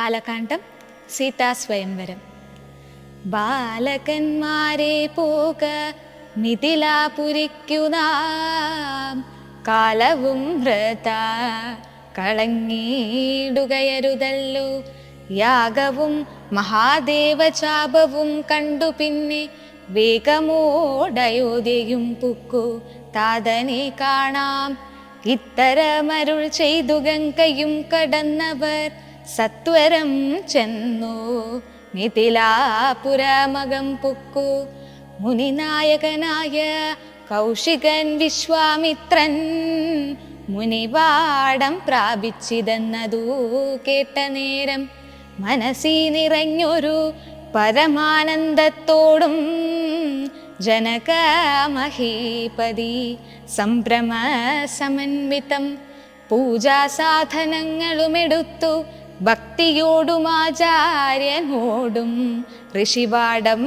ബാലകാന്ഡം സീതാസ്വയംവരം ബാലകന്മാരെ പോക മിഥിലാപുരിക്കു നാം. കാലവും വ്രത കളങ്ങീടുകയരുതല്ലോ യാഗവും മഹാദേവചാപവും കണ്ടു പിന്നെ വേഗമോടയോധ്യയും പുക്കു. താതനെ കാണാം. ഇത്തരമരുൾ ചെയ്തു ഗംഗയും കടന്നവർ. സത്വരം ചെന്നു. മിഥിലാപുരമകം പുക്കു. മുനിനായകനായ കൗശികൻ വിശ്വാമിത്രൻ മുനിവാടം പ്രാപിച്ചിതെന്നതു കേട്ട നേരം മനസ്സി നിറഞ്ഞൊരു പരമാനന്ദത്തോടും ജനക മഹീപതി സംഭ്രമ സമന്വിതം. പൂജാസാധനങ്ങളുമെടുത്തു ഭക്തിയോടും ആചാര്യനോടും ഋഷിവാടം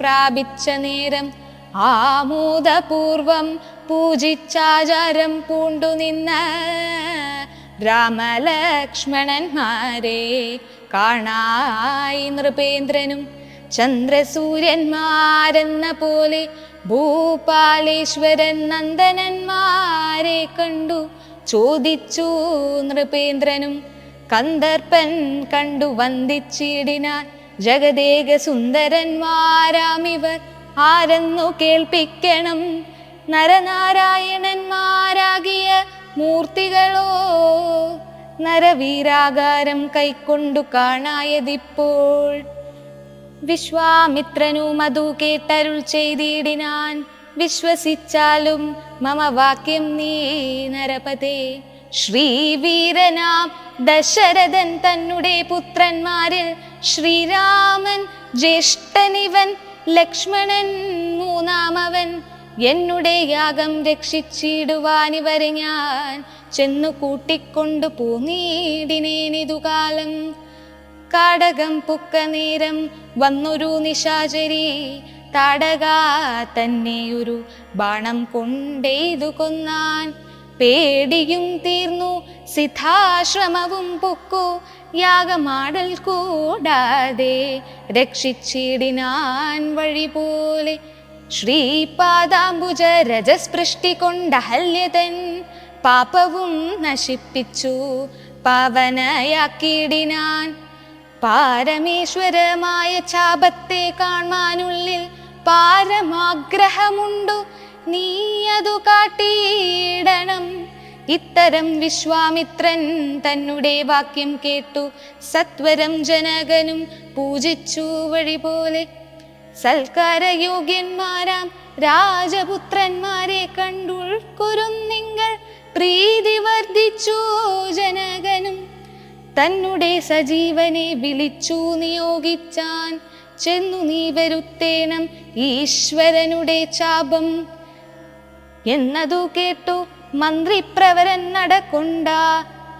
പ്രാപിച്ച നേരം ആമോദപൂർവം പൂജിച്ചാചാരം പൂണ്ടു നിന്ന രാമലക്ഷ്മണന്മാരെ കാണായി നൃപേന്ദ്രനും ചന്ദ്രസൂര്യന്മാരെന്ന പോലെ ഭൂപാലേശ്വരൻ നന്ദനന്മാരെ കണ്ടു ചോദിച്ചു നൃപേന്ദ്രനും കന്ദർപ്പൻ കണ്ടു വന്ദിച്ചിടിനാൻ ജഗദേക സുന്ദരന്മാരാമിവർ ആരെന്നു കേൾപ്പിക്കണം നരനാരായണന്മാരാകിയ മൂർത്തികളോ. നരവീരാകാരം കൈക്കൊണ്ടു കാണായതിപ്പോൾ. വിശ്വാമിത്രനും അതു കേട്ടരുൾ ചെയ്തിടിനാൻ. വിശ്വസിച്ചാലും മമ വാക്യം നീ നരപതേ. ശ്രീവീരനാം ദശരഥൻ തന്നുടെ പുത്രന്മാരിൽ ശ്രീരാമൻ ജ്യേഷ്ഠനിവൻ ലക്ഷ്മണൻ മൂന്നാമവൻ. എന്നുടെ യാഗം രക്ഷിച്ചിടുവാനിവരെ ഞാൻ ചെന്നു കൂട്ടിക്കൊണ്ടു പോന്നീടിനേനിതു കാലം. കാടകം പുക്ക നേരം വന്നൊരു നിശാചരി താടക തന്നെ ഒരു ബാണം കൊണ്ടെയ്തു കൊന്നാൻ. പേടിയും തീർന്നു. സിദ്ധാശ്രമവും പൊക്കു. യാഗമാടൽ കൂടാതെ രക്ഷിച്ചിടിനാൻ വഴി പോലെ ശ്രീപാദാംബുജ രജസ്പൃഷ്ടി കൊണ്ടഹല്യതൻ പാപവും നശിപ്പിച്ചു. പാവനയാക്കിയിടിനാൻ പാരമേശ്വരമായ ചാപത്തെ കാണാനുള്ളിൽ പാരമാഗ്രഹമുണ്ടു? നീ അതു കാട്ടിയിടണം. ഇത്തരം വിശ്വാമിത്രൻ തന്നെ വാക്യം കേട്ടു. സത്വരം ജനകനും പൂജിച്ചു വഴി പോലെ. സൽക്കാരയോഗ്യന്മാരാം രാജപുത്രന്മാരെ കണ്ടുൾക്കുരുന്നിങ്ങൾ പ്രീതി വർദ്ധിച്ചു ജനകനും. തന്നെ സജീവനെ വിളിച്ചു നിയോഗിച്ചാൻ. ചെന്നു നീ വരുത്തേണം ഈശ്വരനുടെ ചാപം എന്നതു കേട്ടു മന്ത്രിപ്രവരൻ നടക്കൊണ്ട.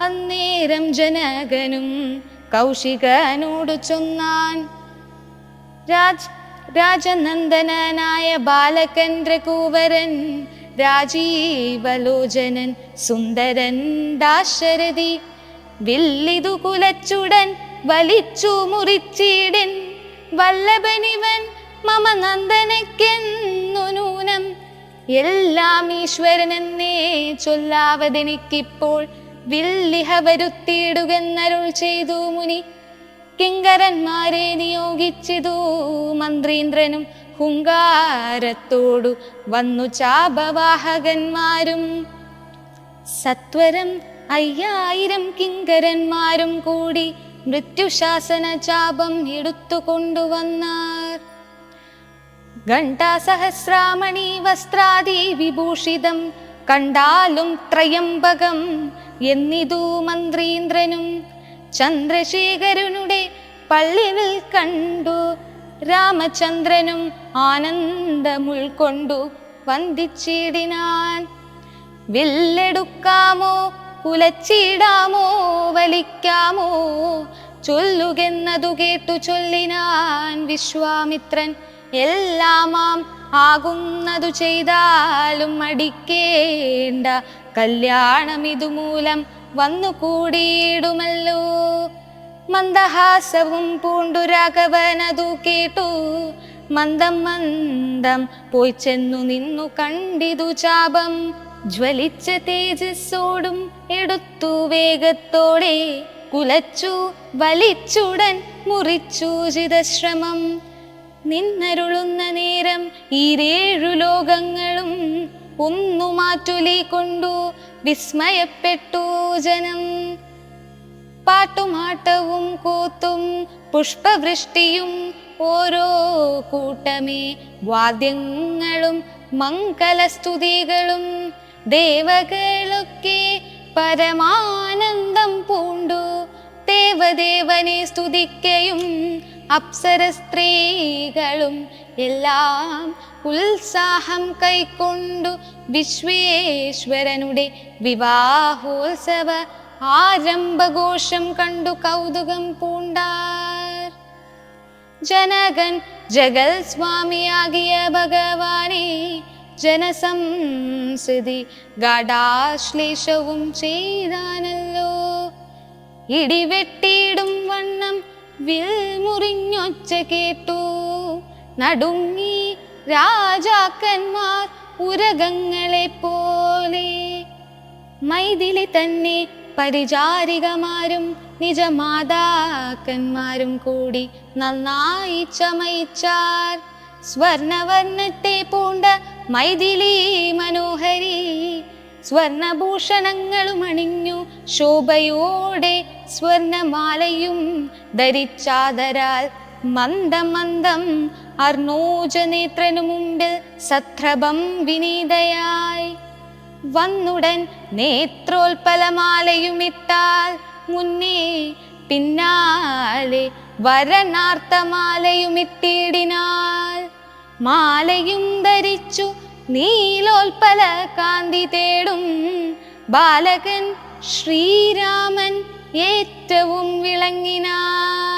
അന്നേരം ജനകനും കൗശികനോട് ചൊന്നാൻ. രാജ് രാജനന്ദനായ ബാലകൻ രഘുവരൻ രാജീവലോചനൻ സുന്ദരൻ ദാശരഥി വില്ലിതു കുലച്ചുടൻ വലിച്ചു മുറിച്ചിടൻ. വല്ലഭനിവൻ മമ നന്ദനയ്ക്കെന്നു നൂനം എല്ലാം ഈശ്വരനെന്നേ ചൊല്ലാവതെനിക്കിപ്പോൾ വില്ലിഹ വരുത്തിയിടുകെന്നരുൾ ചെയ്തു മുനി. കിങ്കരന്മാരെ നിയോഗിച്ചിതു മന്ത്രീന്ദ്രനും ഹുങ്കാരത്തോടു വന്നു ചാപവാഹകന്മാരും. സത്വരം അയ്യായിരം കിങ്കരന്മാരും കൂടി മൃത്യുശാസന ചാപം എടുത്തു കൊണ്ടുവന്നാർ ഘണ്ടാസഹസ്രാമണി വസ്ത്രാദി വിഭൂഷിതം കണ്ടാലും ത്രയംബകം. എന്നിതു മന്ത്രീന്ദ്രനും ചന്ദ്രശേഖരനുടെ പള്ളിവിൽ കണ്ടു. രാമചന്ദ്രനും ആനന്ദമുൾക്കൊണ്ടു വന്ദിച്ചിടിനാൻ. വില്ലെടുക്കാമോ? കുലച്ചിടാമോ വലിക്കാമോ? ചൊല്ലുകെന്നതു കേട്ടു ചൊല്ലിനാൻ വിശ്വാമിത്രൻ. എല്ലാമാം ആകുന്നതു ചെയ്താലും മടിക്കേണ്ട. കല്യാണം ഇതുമൂലം വന്നു കൂടിയിടുമല്ലോ മന്ദഹാസവും പൂണ്ടു രാഘവനതു കേട്ടു. മന്ദം മന്ദം പോയി ചെന്നു നിന്നു കണ്ടിതു ചാപം. ജ്വലിച്ച തേജസ്സോടും എടുത്തു വേഗത്തോടെ കുലച്ചു വലിച്ചുടൻ മുറിച്ചു ചിതശ്രമം. നിന്നരുളുന്ന നേരം ഈ രേഴു ലോകങ്ങളും ഒന്നു മാറ്റുലി കൊണ്ടു വിസ്മയപ്പെട്ടു ജനം. പാട്ടുമാട്ടവും കൂത്തും പുഷ്പവൃഷ്ടിയും ഓരോ കൂട്ടമേ വാദ്യങ്ങളും മംഗലസ്തുതികളും ദേവകളൊക്കെ പരമാനന്ദം പൂണ്ടു ദേവദേവനെ സ്തുതിക്കയും അപ്സര സ്ത്രീകളും എല്ലാം ഉത്സാഹം കൈക്കൊണ്ടു വിശ്വേശ്വരനുടെ വിവാഹോത്സവ ആരംഭഘോഷം കണ്ടു കൗതുകം പൂണ്ടാർ. ജനകൻ ജഗൽ സ്വാമിയാകിയ ഭഗവാനെ ജനസംസൃതി ഗാഠാശ്ലേഷവും ചെയ്താനല്ലോ. ഇടിവെട്ടിയിടും വണ്ണം വിൽ മുറിഞ്ഞൊച്ച കേട്ടു. നടുങ്ങി രാജാക്കന്മാർ ഉരകങ്ങളെ പോലെ. മൈഥിലി തന്നെ പരിചാരികമാരും നിജമാതാക്കന്മാരും കൂടി നന്നായി ചമയിച്ചാർ. സ്വർണവർണത്തെ പൂണ്ട മൈഥിലി മനോഹരി. സ്വർണഭൂഷണങ്ങളും അണിഞ്ഞു ശോഭയോടെ സ്വർണമാലയും ധരിച്ചാദരാൽ മന്ദം മന്ദം അർണോജനേത്രനു മുമ്പിൽ സത്രഭം വിനീതയായി. വന്നുടൻ നേത്രോൽപലമാലയുമിട്ടാൽ മുന്നേ പിന്നാലെ വരനാർത്തമാലയും ഇട്ടിടിനാൽ മാലയും ധരിച്ചു നീലോൽപല കാന്തി തേടും ബാലകൻ ശ്രീരാമൻ ഏറ്റവും വിളങ്ങിനാൻ